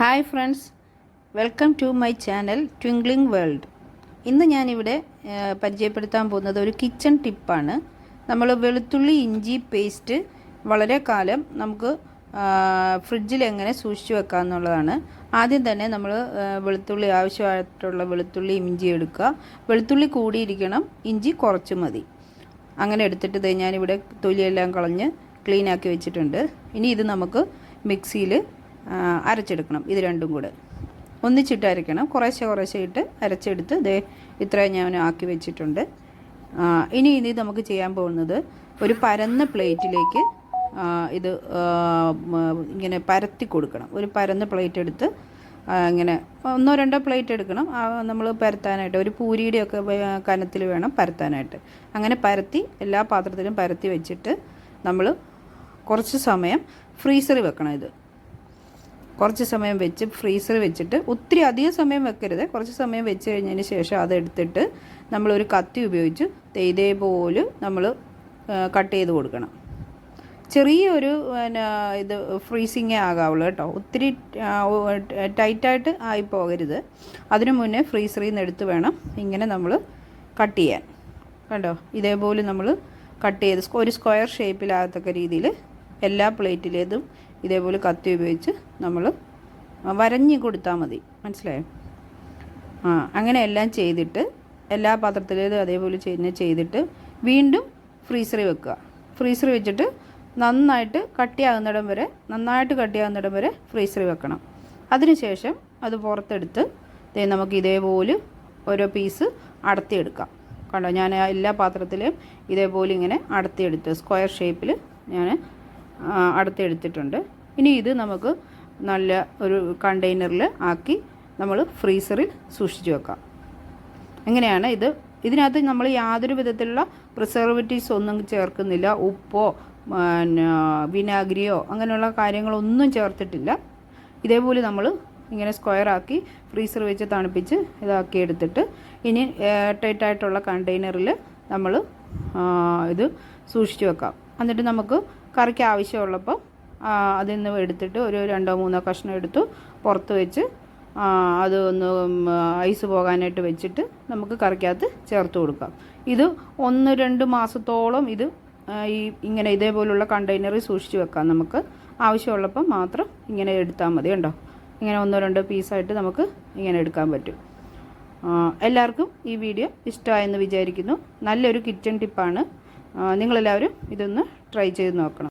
Hi friends welcome to my channel twinkling world ഇന്ന് ഞാനിവിടെ പരിചയപ്പെടുത്താൻ പോകുന്നത് ഒരു കിച്ചൺ ടിപ്പാണ് നമ്മൾ വെളുത്തുള്ളി ഇഞ്ചി പേസ്റ്റ് വളരെ കാലം നമുക്ക് ഫ്രിഡ്ജിൽ എങ്ങനെ സൂക്ഷിച്ചു വെക്കാം എന്നുള്ളതാണ്. ആദ്യം തന്നെ നമ്മൾ വെളുത്തുള്ളി ആവശ്യമായിട്ടുള്ള വെളുത്തുള്ളി ഇഞ്ചി എടുക്കുക. വെളുത്തുള്ളി കൂടിയിരിക്കണം ഇഞ്ചി കുറച്ച് മതി. അങ്ങനെ എടുത്തിട്ട് ഞാനിവിടെ തൊലിയെല്ലാം കളഞ്ഞ് ക്ലീനാക്കി വെച്ചിട്ടുണ്ട്. ഇനി ഇത് നമുക്ക് മിക്സിയിൽ അരച്ചെടുക്കണം. ഇത് രണ്ടും കൂടെ. ഒന്നിച്ചിട്ട് അരയ്ക്കണം കുറേശ്ശെ കുറേശ്ശെ ഇട്ട് അരച്ചെടുത്ത് ദേ ഇത്ര ഞാൻ ആക്കി വെച്ചിട്ടുണ്ട്. ഇനി ഇനി ഇത് നമുക്ക് ചെയ്യാൻ പോകുന്നത് ഒരു പരന്ന പ്ലേറ്റിലേക്ക് ഇത് ഇങ്ങനെ പരത്തി കൊടുക്കണം. ഒരു പരന്ന പ്ലേറ്റ് എടുത്ത് ഇങ്ങനെ ഒന്നോ രണ്ടോ പ്ലേറ്റ് എടുക്കണം. നമ്മൾ പരത്താനായിട്ട് ഒരു പൂരിയുടെയൊക്കെ കനത്തിൽ വേണം പരത്താനായിട്ട്. അങ്ങനെ പരത്തി എല്ലാ പാത്രത്തിലും പരത്തി വെച്ചിട്ട് നമ്മൾ കുറച്ച് സമയം ഫ്രീസറിൽ വെക്കണം ഇത്. കുറച്ച് സമയം വെച്ച് ഫ്രീസറിൽ വെച്ചിട്ട് ഒത്തിരി അധികം സമയം വെക്കരുത്. കുറച്ച് സമയം വെച്ച് കഴിഞ്ഞതിന് ശേഷം അതെടുത്തിട്ട് നമ്മളൊരു കത്തി ഉപയോഗിച്ച് ഇതേപോലെ നമ്മൾ കട്ട് ചെയ്ത് കൊടുക്കണം. ചെറിയൊരു പിന്നെ ഇത് ഫ്രീസിങ്ങേ ആകാവുള്ളൂ കേട്ടോ. ഒത്തിരി ടൈറ്റായിട്ട് ആയി പോകരുത് അതിനു മുന്നേ ഫ്രീസറിൽ നിന്ന് എടുത്ത് വേണം ഇങ്ങനെ നമ്മൾ കട്ട് ചെയ്യാൻ. കണ്ടോ? ഇതേപോലെ നമ്മൾ കട്ട് ചെയ്ത് ഒരു സ്ക്വയർ ഷേപ്പിലാകത്തക്ക രീതിയിൽ എല്ലാ പ്ലേറ്റിലേതും ഇതേപോലെ കത്തി ഉപയോഗിച്ച് നമ്മൾ വരഞ്ഞ് കൊടുത്താൽ മതി. മനസ്സിലായോ? ആ അങ്ങനെ എല്ലാം ചെയ്തിട്ട് എല്ലാ പാത്രത്തിലേതും അതേപോലെ ചെയ്യുന്ന ചെയ്തിട്ട് വീണ്ടും ഫ്രീസറിൽ വെക്കുക. ഫ്രീസറിൽ വെച്ചിട്ട് നന്നായിട്ട് കട്ടിയാകുന്നിടം വരെ നന്നായിട്ട് കട്ടിയാകുന്നിടം വരെ ഫ്രീസറിൽ വെക്കണം. അതിനുശേഷം അത് പുറത്തെടുത്ത് നമുക്ക് ഇതേപോലെ ഓരോ പീസ് അടത്തിയെടുക്കാം. കണ്ടോ? ഞാൻ എല്ലാ പാത്രത്തിലും ഇതേപോലെ ഇങ്ങനെ അടത്തിയെടുത്ത് സ്ക്വയർ ഷേപ്പിൽ ഞാൻ ആ, അടത്തിയെടുത്തിട്ടുണ്ട് ഇനി ഇത് നമുക്ക് നല്ല ഒരു കണ്ടെയ്നറിൽ ആക്കി നമ്മൾ ഫ്രീസറിൽ സൂക്ഷിച്ചു വെക്കാം. എങ്ങനെയാണ് ഇത്? ഇതിനകത്ത് നമ്മൾ യാതൊരു വിധത്തിലുള്ള പ്രിസർവേറ്റീവ്സ് ഒന്നും ചേർക്കുന്നില്ല. ഉപ്പോ പിന്നെ വിനാഗിരിയോ അങ്ങനെയുള്ള കാര്യങ്ങളൊന്നും ചേർത്തിട്ടില്ല. ഇതേപോലെ നമ്മൾ ഇങ്ങനെ സ്ക്വയർ ആക്കി ഫ്രീസർ വെച്ച് തണുപ്പിച്ച് ഇതാക്കി എടുത്തിട്ട് ഇനി എയർടൈറ്റ് ആയിട്ടുള്ള കണ്ടെയ്നറിൽ നമ്മൾ ഇത് സൂക്ഷിച്ചു വെക്കാം. എന്നിട്ട് നമുക്ക് കറിക്ക് ആവശ്യമുള്ളപ്പോൾ അതിൽ നിന്ന് എടുത്തിട്ട് ഒരു രണ്ടോ മൂന്നോ കഷ്ണം എടുത്തു പുറത്ത് വെച്ച് അത് ഒന്ന് ഐസ് പോകാനായിട്ട് വെച്ചിട്ട് നമുക്ക് കറിക്കകത്ത് ചേർത്ത് കൊടുക്കാം. ഇത് ഒന്ന് രണ്ട് മാസത്തോളം ഇത് ഈ ഇങ്ങനെ ഇതേപോലുള്ള കണ്ടെയ്നറിൽ സൂക്ഷിച്ച് വെക്കാം. നമുക്ക് ആവശ്യമുള്ളപ്പം മാത്രം ഇങ്ങനെ എടുത്താൽ മതി കണ്ടോ? ഇങ്ങനെ ഒന്നോ രണ്ടോ പീസായിട്ട് നമുക്ക് ഇങ്ങനെ എടുക്കാൻ പറ്റും. എല്ലാവർക്കും ഈ വീഡിയോ ഇഷ്ടമായെന്ന് വിചാരിക്കുന്നു. നല്ലൊരു കിച്ചൺ ടിപ്പാണ്. നിങ്ങളെല്ലാവരും ഇതൊന്ന് ട്രൈ ചെയ്ത് നോക്കണം.